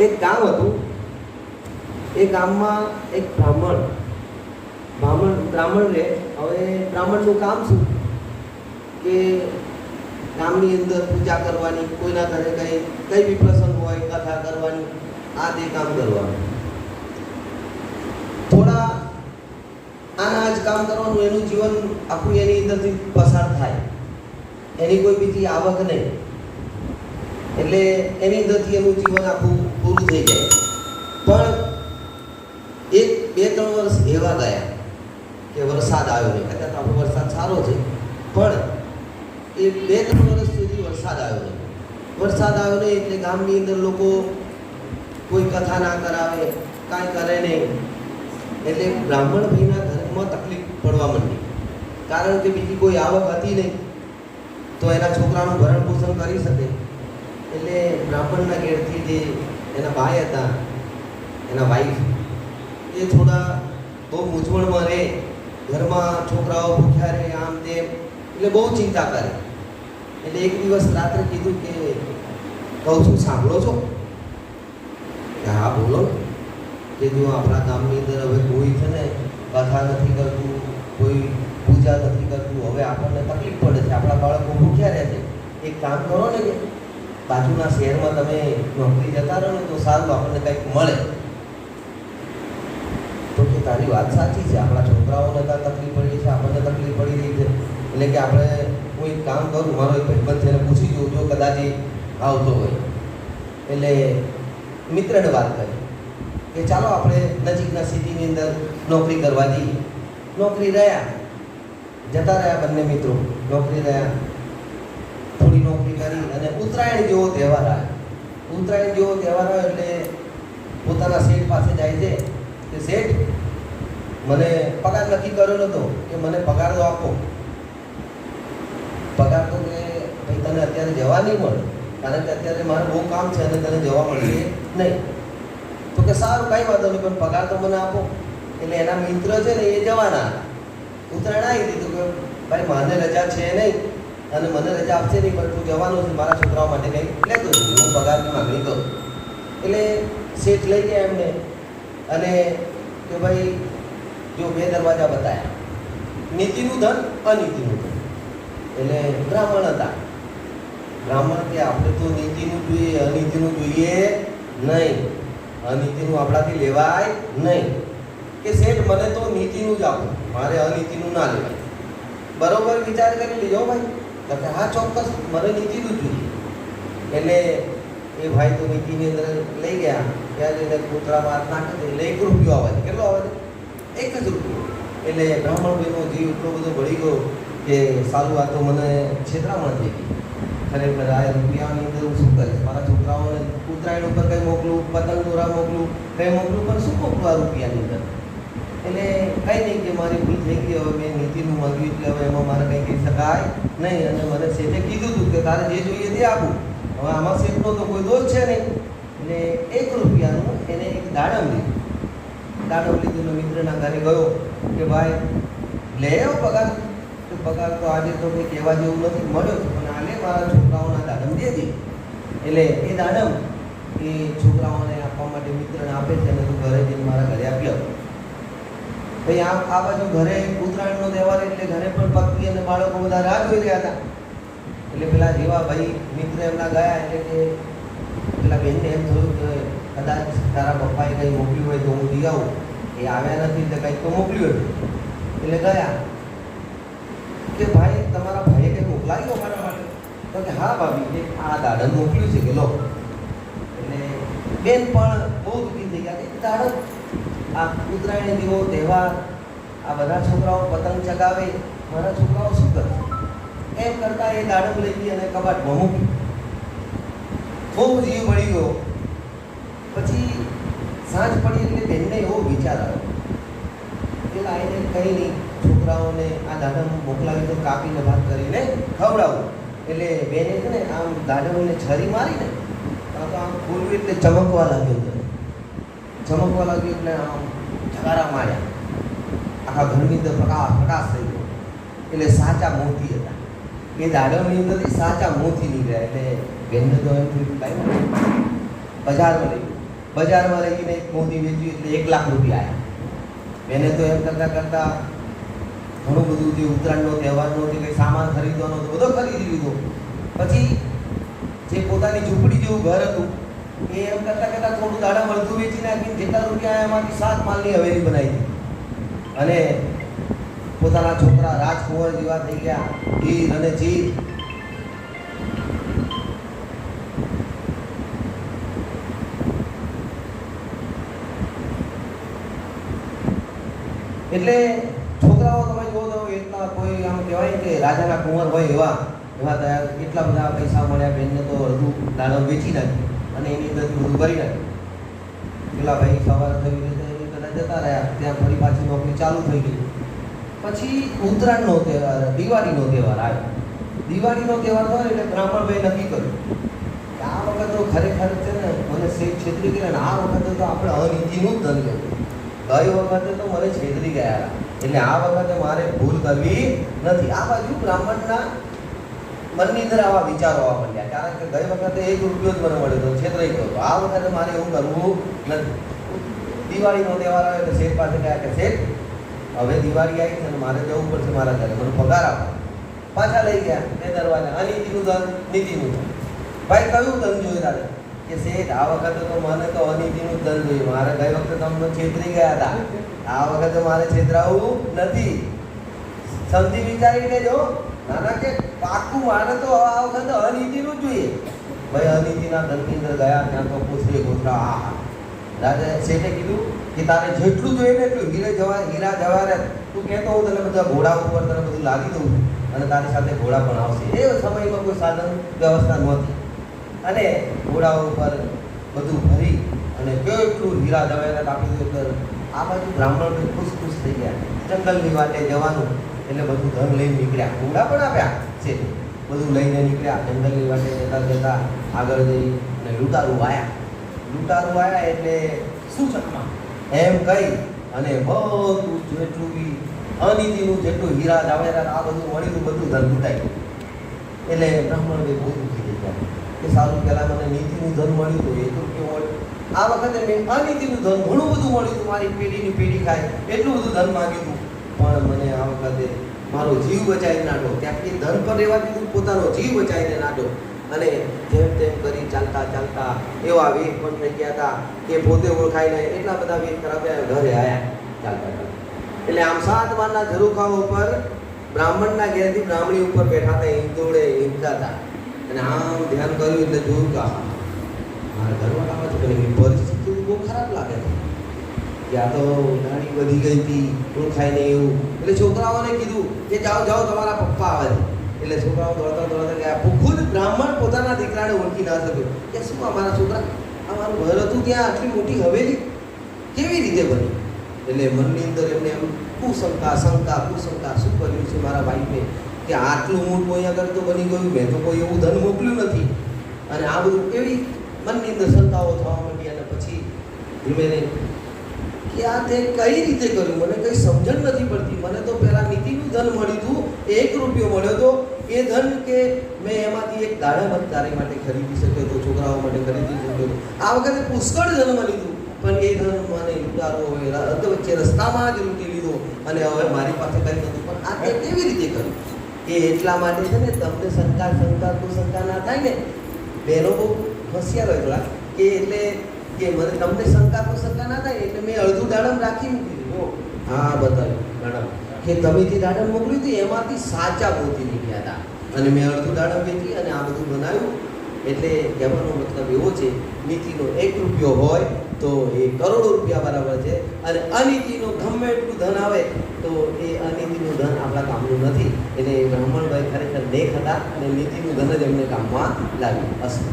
એક ગામ હતું. એ ગામમાં એક બ્રાહ્મણ બ્રાહ્મણ બ્રાહ્મણ રહે. હવે બ્રાહ્મણનું કામ શું? કે ગામની અંદર પૂજા કરવાની, કોઈના ઘરે કંઈ, કઈ બી પ્રસંગ હોય, કથા કરવાની, આ તે કામ કરવાનું. થોડા આના જ કામ કરવાનું, એનું જીવન આખું એની અંદરથી પસાર થાય. એની કોઈ બીજી આવક નહીં. એટલે એની અંદરથી એનું જીવન આખું પૂરું થઈ જાય. પણ એક બે ત્રણ વર્ષ એવા ગયા કે વરસાદ આવ્યો નહીં. અત્યારે આપણો વરસાદ સારો છે. પણ એ બે ત્રણ વર્ષ સુધી વરસાદ આવ્યો નહીં. વરસાદ આવ્યો નહીં એટલે ગામની અંદર લોકો કોઈ કથા ના કરાવે, કાંઈ કરે નહીં. એટલે બ્રાહ્મણ ભાઈના ઘરમાં તકલીફ પડવા માંડી. કારણ કે બીજી કોઈ આવક હતી નહીં, તો એના છોકરાનું ભરણ પોષણ કરી શકે. એટલે બ્રાહ્મણના ઘેરથી જે એના ભાઈ હતા, એના વાઈફ એ થોડા બહુ મૂંઝવણમાં રહે, ઘરમાં છોકરાઓ ભૂખ્યા રહે, આમ તેમ, એટલે બહુ ચિંતા કરે. એટલે એક દિવસ રાત્રે કીધું કે, કહું છું, સાંભળો છો? કે, હા, બોલો. ને કે, જો આપણા ગામની અંદર હવે કોઈ છે ને, કથા નથી કરતું, કોઈ પૂજા નથી કરતું, હવે આપણને તકલીફ પડે છે. આપણા બાળકો ભૂખ્યા રહે છે. એક કામ કરો ને કે બાજુના શહેરમાં તમે નોકરી જતા રહો ને તો સારું, આપણને કંઈક મળે. તો કે તારી વાત સાચી છે, આપણા છોકરાઓને ત્યાં તકલીફ પડી છે, આપણને તકલીફ પડી રહી છે. એટલે કે આપણે એક કામ કરું, મારો એક ભાઈબંધ છે પૂછી જોઉં, જો કદાચ આવતો હોય. એટલે મિત્રને વાત કરી કે ચાલો આપણે નજીકના સિટીની અંદર નોકરી કરવા જઈએ. નોકરી રહ્યા. જતા રહ્યા બંને મિત્રો, નોકરી રહ્યા. થોડી નોકરી કરી અને ઉત્તરાયણ જેવો તહેવાર આવે. ઉત્તરાયણ જેવો તહેવાર આવે એટલે પોતાના શેઠ પાસે જાય છે. કે શેઠ, મને પગાર નક્કી કર્યો નતો કે મને પગાર તો આપો. પગાર તો કે ભાઈ તને અત્યારે જવા નહીં મળે, કારણ કે અત્યારે મારે બહુ કામ છે અને તને જવા મળશે નહીં. તો કે સારું, કંઈ વાંધો નહીં, પણ પગાર તો મને આપો. એટલે એના મિત્ર છે ને એ જવાના. ઉત્તરાયણ આવી દીધું કે ભાઈ, માને રજા છે નહીં. અને મને રજા આપશે નહીં, પણ તું જવાનું છે મારા છોકરાઓ માટે કંઈ. લેતો છું હું પગારની માગણી કરું. એટલે શેઠ લઈ ગયા એમને. અને કે ભાઈ, જો બે દરવાજા બતાવ્યા નીતિનું ધન, અનીતિનું ધન. એટલે બ્રાહ્મણ હતા. બ્રાહ્મણ કે આપણે તો નીતિનું જોઈએ, અનીતિનું જોઈએ નહીં. અનીતિનું આપણાથી લેવાય નહીં. કે શેઠ, મને તો નીતિનું જ આપો. મારે અનીતિનું ના લેવાય. બરોબર વિચાર કરી લીધો ભાઈ. તો કે હા ચોક્કસ મને નીતિનું જોઈએ એટલે એ ભાઈ તો નીતિની અંદર લઈ ગયા. ત્યાં જઈને કૂતરામાં હાથ નાખે તો એટલે એક રૂપિયો આવે છે. કેટલો આવે છે? એક જ રૂપિયો. એટલે બ્રાહ્મણભાઈનો જીવ એટલો બધો ભળી ગયો કે સારું, આ તો મને છેતરામણ થઈ ગઈ. ખરેખર આ રૂપિયાની અંદર હું શું કરીશ? મારા છોકરાઓને ઉત્તરાયણ ઉપર કંઈ મોકલું, પતંગ દોરા મોકલું, કંઈ મોકલું, પણ શું મોકલું આ રૂપિયાની અંદર? એટલે કંઈ નહીં કે મારી ભૂલ થઈ ગઈ, હવે મેં નીતિનું માંગ્યું એટલે હવે એમાં મારે કંઈ કહી શકાય નહીં. અને મને શેઠે કીધું હતું કે તારે જે જોઈએ તે આપું. હવે આમાં શેઠનો તો કોઈ દોષ છે નહીં. એટલે એક રૂપિયાનું એને એક દાડમ લીધું. દાડમ લીધું મિત્રના ઘરે ગયો કે ભાઈ, લે આવો પગાર. તો પગાર તો આજે તો કંઈ કહેવા જેવું નથી, મળ્યો પણ આલે મારા છોકરાઓના દાડમ દે દે. એટલે એ દાડમ એ છોકરાઓને આપવા માટે મિત્રને આપે છે, અને તું ઘરે જઈને મારા ઘરે આપી આવ ભાઈ, આ આ બાજુ ઘરે ઉત્તરાયણનો તહેવાર એટલે ઘરે પણ પત્ની અને બાળકો બધા રાહ જોઈ રહ્યા હતા. એટલે પેલા જેવા ભાઈ મિત્ર એમના ગયા એટલે કે પેલા બેનને એમ થયું કે કદાચ તારા પપ્પાએ કંઈ મોકલ્યું હોય તો હું જઈ આવું. એ આવ્યા નથી એટલે કંઈક તો મોકલ્યું એટલે ગયા. કે ભાઈ, તમારા ભાઈએ કંઈ મોકલાવ્યું અમારા માટે? તો કે હા ભાભી કે આ દાડન મોકલ્યું છે કે લો. એટલે બેન પણ બહુ દુઃખી થઈ ગયા કે દાડમ આ ઉત્તરાયણ જેવો તહેવાર આ બધા છોકરાઓ પતંગ ચગાવે, મારા છોકરાઓ શું કરશે એમ કરતા એ દાડમ લઈ અને કબાટમાં મૂકી ખૂબ જીવ મળી ગયો. પછી સાંજ પડી એટલે બેનને એવો વિચાર આવ્યો પેલા લાઈને કંઈ નહીં, છોકરાઓને આ દાડમ મોકલાવી તો કાપીને ભાત કરીને ખવડાવું. એટલે બેને છે ને આમ દાડમને છરી મારીને તો આમ ખોલવી એટલે ચમકવા લાગ્યો ચમકવા લાગ્યું એટલે આમ ઠગારા માર્યા. આખા ઘરની અંદર પ્રકાશ પ્રકાશ થઈ ગયો. એટલે સાચા મોતી હતા. એ દાડમની અંદરથી સાચા મોતી નીકળ્યા. એટલે બેનને તો એમ થયું બજારમાં લઈ બજારમાં લઈ જઈને એક મોતી વેચ્યું એટલે એક લાખ રૂપિયા આવ્યા બેને તો એમ કરતાં કરતાં ઘણું બધું જે ઉત્તરાયણનો તહેવારનો જે કંઈ સામાન ખરીદવાનો બધો ખરીદી લીધો. પછી જે પોતાની ઝૂંપડી જેવું ઘર હતું એ એમ કરતાં કરતાં થોડું દાડા મળતું વેચી નાખીને જેટલા રૂપિયા એમાંથી સાત માલની હવેલી બનાવી દીધી. અને પોતાના છોકરા રાજકુંવર જેવા થઈ ગયા હીર અને જીર એટલે છોકરાઓ તમે જુઓ તો એટલા કોઈ આમ કહેવાય કે રાજાના કુંવર હોય એવા એવા તૈયાર કેટલા બધા પૈસા મળ્યા બેનને તો હજુ દાડમ વેચી નાખ્યું. અને એની અંદર બધું ભરી નાખ્યું પેલા ભાઈ સવાર થઈ રીતે એ કદાચ જતા રહ્યા. ત્યાં ફરી પાછી નોકરી ચાલુ થઈ ગઈ. પછી ઉત્તરાયણનો તહેવાર, દિવાળીનો તહેવાર આવ્યો દિવાળીનો તહેવાર થયો એટલે બ્રાહ્મણભાઈ નક્કી કર્યું કે આ વખત તો ખરેખર છે ને મને શેઠ છેતરી ગયા અને આ વખતે તો આપણે અનીતિનું જ ધન લેવું ગઈ વખતે તો મને છેતરી ગયા. એટલે આ વખતે મારે ભૂલ કરવી નથી. આ બાજુ બ્રાહ્મણના મનની અંદર આવા વિચારો આવવા માંડ્યા. કારણ કે ગઈ વખતે એક રૂપિયો જ મને મળ્યો હતો છેતરાઈ ગયો. આ વખતે મારે એવું કરવું નથી. દિવાળીનો તહેવાર આવે તો શેઠ પાસે ગયા કે, શેઠ, હવે દિવાળી આવી છે અને મારે જવું પડશે મારા ઘરે. મને પગાર આપો. પાછા લઈ ગયા બે દરવાજા. અનિતિનું ધન, નીતિનું ધન. ભાઈ, કયું ધન જોયું તારે? કે શેઠ, આ વખતે તો મને તો અનિતિનું ધન જોઈએ મારે ગઈ વખતે તમને છેતરી ગયા હતા. આ વખતે મારે છેતરાવું નથી. સમજી વિચારી લેજો નાના કે પાકું મારે તો આ વખતે અનિતિનું જોઈએ. ભાઈ, અનીતિના ધર્મેન્દ્ર ગયા ત્યાં તો પૂછડે ગોથરા આ હા શેઠે કીધું કે તારે જેટલું જોઈએ ને એટલું હીરે જવા, હીરા રે તું કહેતો હોઉં તને બધા ઘોડા ઉપર તને બધું લાવી દઉં અને તારી સાથે ઘોડા પણ આવશે. એ સમયમાં કોઈ સાધન વ્યવસ્થા નહોતી. અને ઘોડા ઉપર બધું ભરી અને કેટલું હીરા જવાહરાત કાપી એટલે આ બાજુ બ્રાહ્મણ ખુશ ખુશ થઈ ગયા. જંગલની વાતે જવાનું. એટલે બધું ધન લઈને નીકળ્યા. ઘોડા પણ આપ્યા છે. બધું લઈને નીકળ્યા. જંગલની વાટે જતા જતા આગળ જઈ અને લૂંટારું વાયા. લૂંટારું આવ્યા એટલે શું ચકમા એમ કહી અને બધું જેટલું બી અનીતિનું જેટલું હીરા જાવેરા આ બધું મળ્યું બધું ધન લૂંટાઈ એટલે બ્રાહ્મણ બહુ દુઃખી થઈ કે સારું પહેલાં મને નીતિનું ધન મળ્યું હતું તો રૂપિયો મળ્યું આ વખતે મેં અનીતિનું ધન ઘણું બધું મળ્યું. હતું મારી પેઢીની પેઢી ખાય એટલું બધું ધન માગ્યું હતું. પણ મને આ વખતે મારો જીવ બચાવીને નાટો ત્યાં એ ધન પર રહેવા હું પોતાનો જીવ બચાવીને નાટો અને જેમ તેમ કરી ચાલતા ચાલતા એવા વેગ પણ થઈ ગયા હતા કે પોતે ઓળખાય નહીં એટલા બધા વેગ કરાવ્યા ઘરે આવ્યા ચાલતા એટલે આમ સાત વારના ઝરૂખાઓ ઉપર બ્રાહ્મણના ઘેરથી બ્રાહ્મણી ઉપર બેઠા હતા હિંદોળે હિંદા હતા અને આમ ધ્યાન કર્યું એટલે જોયું કે મારા ઘરવાળામાં તો પેલી પરિસ્થિતિ બહુ ખરાબ લાગે છે કે તો દાઢી વધી ગઈ હતી ઓળખાય નહીં એવું. એટલે છોકરાઓને કીધું કે જાઓ જાઓ, તમારા પપ્પા આવે છે. એટલે છોકરાઓ દોડતા દોડતા ગયા. ખુદ બ્રાહ્મણ પોતાના દીકરાને ઓળખી ના શક્યો. કે શું અમારા છોકરા? આ મારું ઘર હતું ત્યાં આટલી મોટી હવેલી? કેવી રીતે બની એટલે મનની અંદર એમને એમ કુશંકા, શંકા, કુશંકા, શું કર્યું છે મારા ભાઈને કે આટલું મોટું અહીંયા આગળ તો બની ગયું. મેં તો કોઈ એવું ધન મોકલ્યું નથી. અને આ બધું કેવી મનની અંદર શંકાઓ થવા માંડી અને પછી ધીમે કે આ તે કઈ રીતે કર્યું? મને કઈ સમજણ નથી પડતી. મને તો પહેલાં નીતિનું ધન મળ્યું હતું એક રૂપિયો મળ્યો હતો એ ધન કે મેં એમાંથી એક દાડા મત તારી માટે ખરીદી શક્યો હતો છોકરાઓ માટે ખરીદી શક્યો હતો આ વખતે પુષ્કળ ધન મળ્યું હતું પણ એ ધન મને લૂંટારો હોય વચ્ચે રસ્તામાં જ લૂંટી લીધો. અને હવે મારી પાસે કંઈ નહોતું. પણ આ તે કેવી રીતે કર્યું? એ એટલા માટે છે ને, તમને શંકા શંકા તો શંકા ના થાય ને. બહેનો બહુ હોશિયાર હોય થોડા કે એટલે કે મને તમને શંકા તો શંકા ના થાય, એટલે મેં અડધું દાડમ રાખી મૂકી દીધું. હા, બતાવ્યું, મેડમ. કે તમે જે દાડમ મોકલ્યું હતું, એમાંથી સાચા મોતી નીકળ્યા હતા. અને મેં અડધું દાડમ વેચી અને આ બધું બનાવ્યું. એટલે કહેવાનો મતલબ એવો છે, નીતિનો એક રૂપિયો હોય તો એ કરોડો રૂપિયા બરાબર છે, અને અનીતિનો ગમે એટલું ધન આવે તો એ અનીતિનું ધન આપણા કામનું નથી. એટલે બ્રાહ્મણભાઈ ખરેખર દેખ હતા અને નીતિનું ધન જ એમને કામમાં લાગ્યું. અસ્તુ.